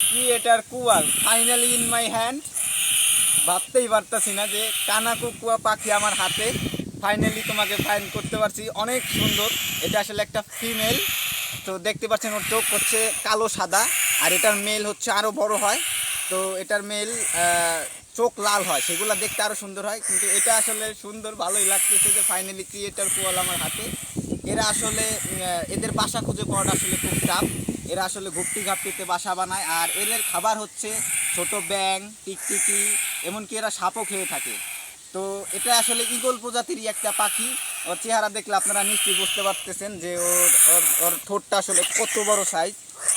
Creator কুয়াল? Finally in my hand ভাবতেই পারতাছি না যে কানাকু কুয়া পাখি আমার হাতে ফাইনালি তোমাকে ফাইন করতে পারছি। অনেক সুন্দর। এটা আসলে একটা ফিমেল তো দেখতে পাচ্ছেন, ওর চোখ হচ্ছে কালো সাদা, আর এটার মেল হচ্ছে আরও বড় হয়। তো এটার মেল চোখ লাল হয়। সেগুলো দেখতে আরও সুন্দর হয়। কিন্তু এটা আসলে সুন্দর, ভালোই লাগতেছে যে ফাইনালি ক্রিয়েটার কুয়াল আমার হাতে। এরা আসলে এদের বাসা খুঁজে পাওয়াটা আসলে খুব টাফ এরা আসলে ঘুপটি ঘাপটিতে বাসা বানায়, আর এদের খাবার হচ্ছে ছোট ব্যাং টিকটিকি, এমনকি এরা সাপও খেয়ে থাকে। তো এটা আসলে ইগল প্রজাতিরই একটা পাখি। ওর চেহারা দেখলে আপনারা নিশ্চয়ই বুঝতে পারতেছেন যে ওর ওর ওর ঠোঁটটা আসলে কত বড় সাইজ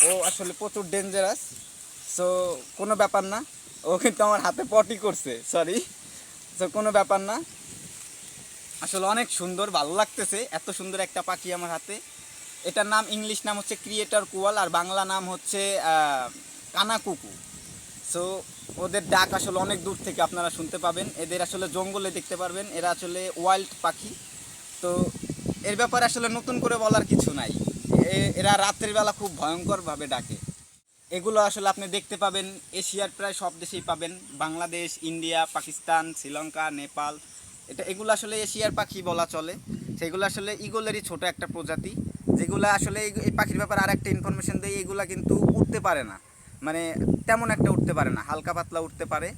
ও আসলে প্রচুর ডেঞ্জারাস সো কোনো ব্যাপার না। ও কিন্তু আমার হাতে পটি করছে সরি সো কোনো ব্যাপার না। আসলে অনেক সুন্দর, ভালো লাগতেছে। এত সুন্দর একটা পাখি আমার হাতে। এটার নাম ইংলিশ নাম হচ্ছে ক্রিয়েটার কুয়াল আর বাংলা নাম হচ্ছে কানাকুকু সো ওদের ডাক আসলে অনেক দূর থেকে আপনারা শুনতে পাবেন। এদের আসলে জঙ্গলে দেখতে পারবেন। এরা আসলে ওয়াইল্ড পাখি। তো এর ব্যাপারে আসলে নতুন করে বলার কিছু নাই। এরা রাত্রের বেলা খুব ভয়ঙ্করভাবে ডাকে। এগুলো আসলে আপনি দেখতে পাবেন। এশিয়ার প্রায় সব দেশেই পাবেন। বাংলাদেশ, ইন্ডিয়া, পাকিস্তান, শ্রীলঙ্কা, নেপাল। এটা, এগুলো আসলে এশিয়ার পাখি বলা চলে। সেগুলো আসলে ইগলেরই ছোট একটা প্রজাতি। যেগুলো আসলে এই- পাখির ব্যাপারে আর একটা ইনফরমেশন দেয় এগুলো কিন্তু উঠতে পারে না। মানে তেমন একটা উঠতে পারে না, হালকা পাতলা উঠতে পারে।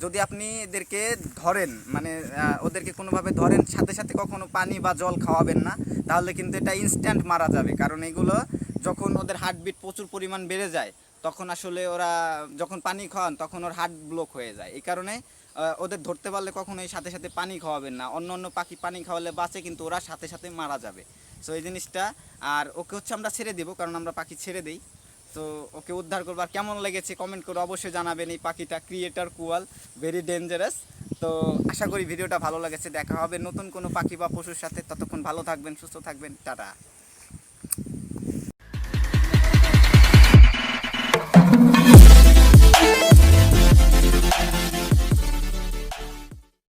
যদি আপনি এদেরকে ধরেন মানে ওদেরকে কোনোভাবে ধরেন, সাথে সাথে কখনো পানি বা জল খাওয়াবেন না, তাহলে কিন্তু এটা ইনস্ট্যান্ট মারা যাবে। কারণ এগুলো যখন ওদের হার্টবিট প্রচুর পরিমাণ বেড়ে যায়, তখন আসলে ওরা যখন পানি খাওয়ান, তখন ওর হার্ট ব্লক হয়ে যায়। এই কারণে ওদের ধরতে পারলে কখনোই সাথে সাথে পানি খাওয়াবেন না। অন্য অন্য পাখি পানি খাওয়ালে বাঁচে, কিন্তু ওরা সাথে সাথে মারা যাবে। সো এই জিনিসটা, আর ওকে হচ্ছে আমরা ছেড়ে দেবো, কারণ আমরা পাখি ছেড়ে দিই। তো ওকে উদ্ধার করব, আর কেমন লেগেছে কমেন্ট করে অবশ্যই জানাবেন এই পাখিটা ক্রিয়েটার কুয়াল ভেরি ডেঞ্জারাস তো আশা করি ভিডিওটা ভালো লেগেছে, দেখা হবে নতুন কোনো পাখি বা পশুর সাথে। ততক্ষণ ভালো থাকবেন, সুস্থ থাকবেন, টাটা।